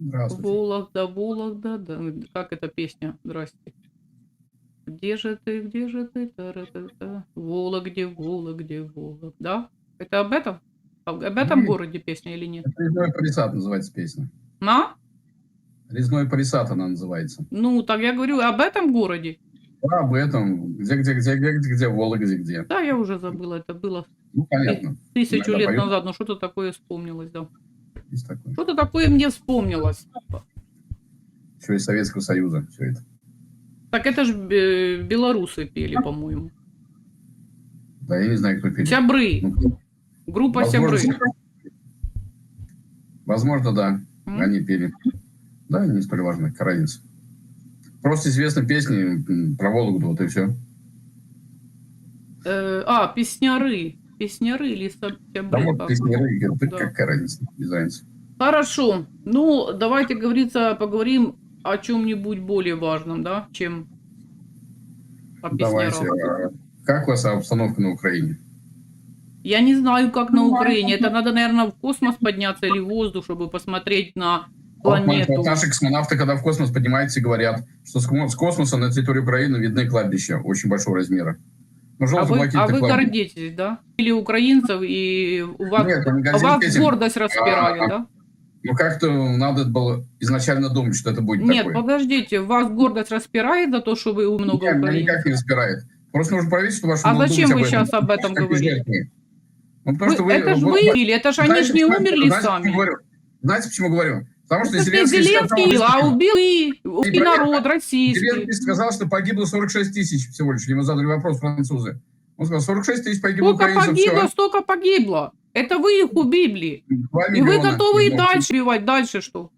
Здравствуйте. Вологда, Вологда, да. Как эта песня? Здрасте. Где же ты, где же ты? Та-ра-та-та. Вологде, Вологде, Волог. Да? Это об этом? Об этом Нет. городе песня или нет? Это «Резной палисад» называется песня. А? «Резной палисад» она называется. Ну, так я говорю, об этом городе. Да, об этом. Где, где, где, где, где, где, Вологде, где. Да, я уже забыла, это было Ну, понятно. тысячу Иногда лет поют. назад, но что-то такое вспомнилось, да. Есть такое. Что-то такое мне вспомнилось. Еще из Советского Союза все это. Так это же белорусы пели, по-моему. Да, я не знаю, кто пели. Сябры. Ну, Группа возможно, Сябры. Возможно, да. М? Они пели. Да, не столь важно, разница. Просто известны песни про Вологду, вот и все. Э, а, песняры. Песняры или са- Да, вот как? песни Рыгера, да какая разница, без разницы. Хорошо. Ну, давайте, говорится, поговорим о чем-нибудь более важном, да, чем о Давайте. песнярах. а Как у вас обстановка на Украине? Я не знаю, как на Украине. Это надо, наверное, в космос подняться или в воздух, чтобы посмотреть на Вот планету. наши космонавты, когда в космос поднимаются, говорят, что с космоса на территории Украины видны кладбища очень большого размера. Ну, А вы, а вы гордитесь, да? Или украинцев, и у вас, Нет, а вас этим. гордость распирали, А, да? Ну, как-то надо было изначально думать, что это будет Нет, такое. подождите, вас гордость распирает за то, что вы много Нет, меня украинцев? никак не разбирает. Просто нужно правительство ваше А зачем вы об сейчас об этом говорите? жертвы. Ну, потому Вы- что вы... это же вы убили, это же они Знаете, ж не умерли знаете, сами. почему говорю? Знаете, почему говорю? Потому что Это Зеленский, Зеленский, сказал, а убил и русский народ, российский. Зеленский сказал, что погибло 46 тысяч всего лишь. Ему задали вопрос французы. Он сказал, 46 тысяч погибло Сколько украинцев. погибло, всё. столько погибло. Это вы их убили. И вы готовы и дальше убивать. Дальше что?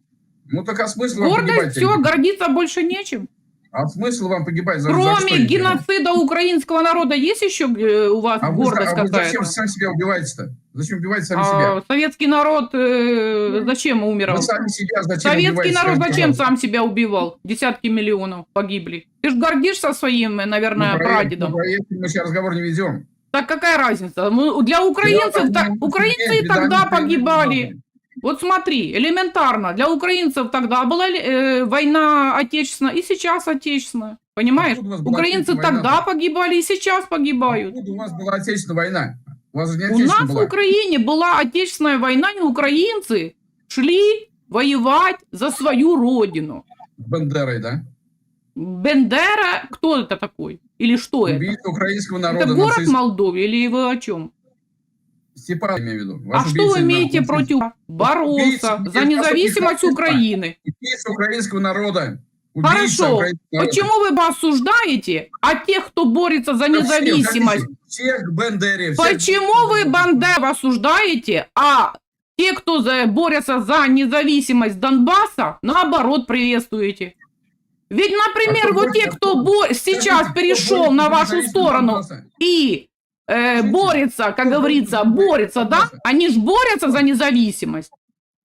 Ну так а смысл Гордость, все, гордиться больше нечем. А смысл вам погибать? За, за Кроме именно? геноцида украинского народа, есть еще э, у вас А гордость а вы зачем какая-то? сами себя убиваете-то? Зачем убиваете сами А себя? советский народ э, зачем умер? Вы сами себя зачем Советский народ зачем пожалуйста. сам себя убивал? Десятки миллионов погибли. Ты ж гордишься своим, э, наверное, Ну, про прадедом. про это мы сейчас разговор не ведем. Так какая разница? Мы- Для украинцев, Я так- украинцы и тогда погибали. Вот смотри, элементарно. Для украинцев тогда была э, война отечественная и сейчас отечественная. Понимаешь? Была Украинцы тогда война? погибали и сейчас погибают. Откуда у вас была отечественная война? У вас не У нас отечественная в была. Украине была отечественная война, и украинцы шли воевать за свою родину. С Бандерой, да? Бендера, кто это такой? Или что это? Убийца украинского народа. Это город нацист- Молдове или вы о чем? Степан, имею в виду. А что вы имеете против бороться за независимость. Украины? Убийца украинского народа. Убийца Хорошо. украинского народа. Почему вы бы осуждаете, а тех, кто борется за всех, независимость? хотите, Всех Бендере. всех- Почему вы Бандеру осуждаете, а те, кто за- борются за независимость Донбасса, наоборот приветствуете? Ведь, например, А вот те, кто бо- сейчас перешел на вашу сторону Донбасса? и э, борется, как говорится, борется да? Они же борются за независимость.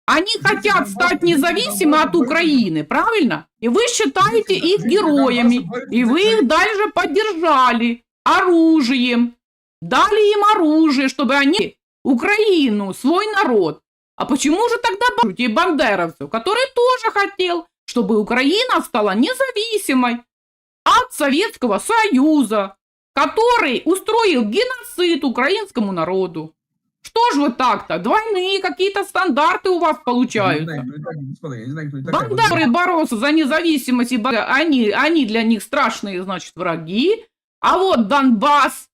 Они хотят стать независимы от Украины, правильно? И вы считаете их героями, и вы их дальше поддержали оружием, дали им оружие, чтобы они Украину, свой народ. А почему же тогда борются бандеровцев, который тоже хотел, чтобы Украина стала независимой от Советского Союза, который устроил геноцид украинскому народу? Что ж вы так-то? Двойные какие-то стандарты у вас Я не получаются. знаю, кто это, господа, я не знаю, кто это такая. Бандеры боролся за независимость, и они, они для них страшные, значит, враги. А вот Донбасс,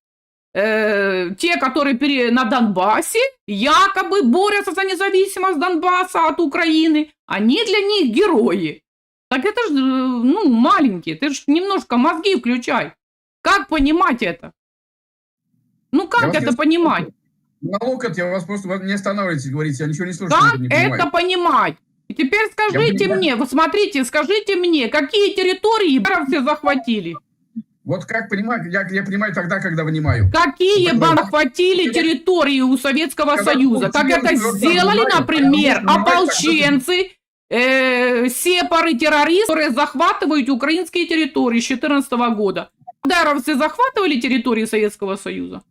э, те, которые пере- на Донбассе, якобы борются за независимость Донбасса от Украины, они для них герои. Так это же, ну, маленькие, ты же немножко мозги включай. Как понимать это? Ну, как вас это не понимать? Налог это я вас просто вы не останавливаете, говорите, я ничего не слушаю, Как не это понимаю. понимать? И теперь скажите понимаю. мне, вот смотрите, скажите мне, какие территории все захватили? Вот как понимать, я, я понимаю тогда, когда понимаю. Какие Вы- бы вы- захватили территории у Советского когда Союза? Как это сделали, например, ополченцы, э, сепары, террористы, которые захватывают украинские территории с 2014 года? Бандеровцы захватывали территории Советского Союза?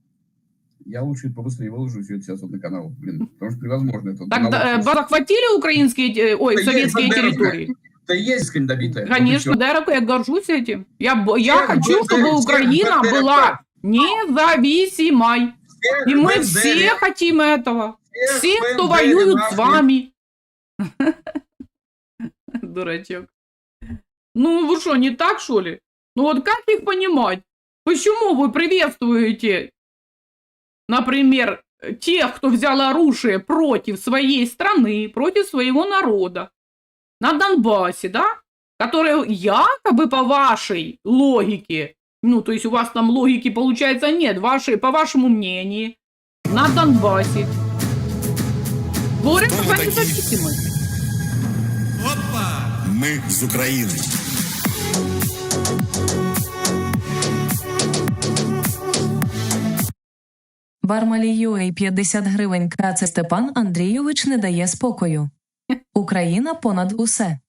Я лучше побыстрее выложу все это сейчас вот на канал, блин, потому что невозможно это. Так да, э, захватили украинские, э, ой, Да советские территории? Да есть добитая. И Конечно. Бандеровка, я горжусь этим. Я, я Всех хочу, чтобы Украина была независимой. Всех И мы все хотим этого. всех Все, кто воюют с вами. Дурачок. Ну, вы что, не так, что ли? Ну вот как их понимать? Почему вы приветствуете, например, тех, кто взял оружие против своей страны, против своего народа на Донбассе, да? Которые якобы по вашей логике, ну, то есть у вас там логики, получается, нет, вашей, по вашему мнению, на Донбассе борются Кто за вы такие? независимость. Ми з України. Бармалі UA 50 гривень. Каце Степан Андрійович не дає спокою. Україна понад усе.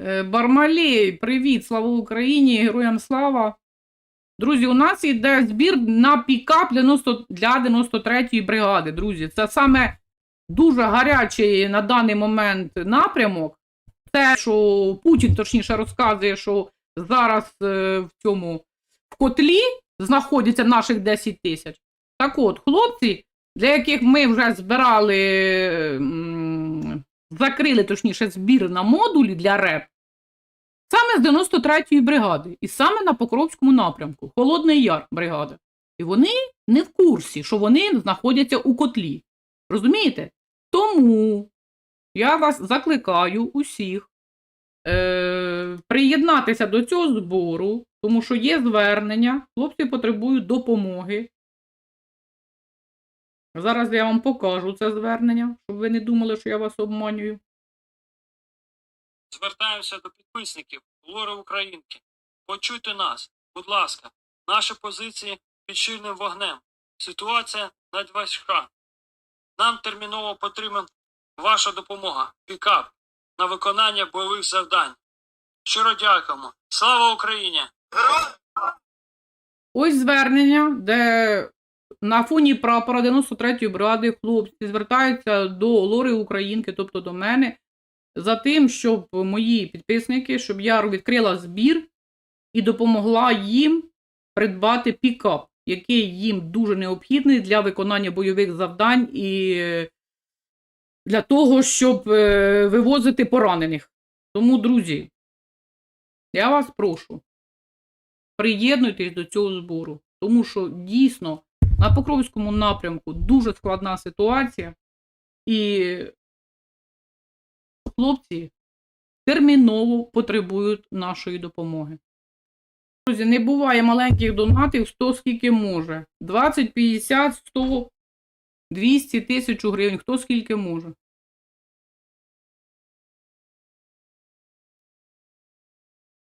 Е, Бармалей, привіт, слава Україні, героям слава. Друзі, у нас йде збір на пікап 90 для 93-ї бригади. Друзі, це саме дуже гарячий на даний момент напрямок. Те, що Путін точніше розказує, що зараз е, в цьому в котлі знаходяться наших 10 тисяч. Так от, хлопці, для яких ми вже збирали, закрили точніше збір на модулі для РЕП, саме з 93-ї бригади, і саме на Покровському напрямку, Холодний Яр бригада. І вони не в курсі, що вони знаходяться у котлі. Розумієте? Тому я вас закликаю усіх е, приєднатися до цього збору, тому що є звернення, хлопці потребують допомоги. Зараз я вам покажу це звернення, щоб ви не думали, що я вас обманюю. Звертаємося до підписників Лори Українки. Почуйте нас, будь ласка, наші позиції під щільним вогнем. Ситуація надважка. Нам терміново потрібна ваша допомога, пікап на виконання бойових завдань. Щиро дякуємо. Слава Україні! Ось звернення, де на фоні прапора 93-ї бригади хлопці звертаються до Лори Українки, тобто до мене, за тим, щоб мої підписники, щоб я відкрила збір і допомогла їм придбати пікап, який їм дуже необхідний для виконання бойових завдань і для того, щоб е, вивозити поранених. Тому, друзі, я вас прошу приєднуйтесь до цього збору, тому що дійсно на Покровському напрямку дуже складна ситуація, і хлопці терміново потребують нашої допомоги. Друзі, не буває маленьких донатів, хто скільки може. 20, 50, 100, 200 тисяч гривень, хто скільки може.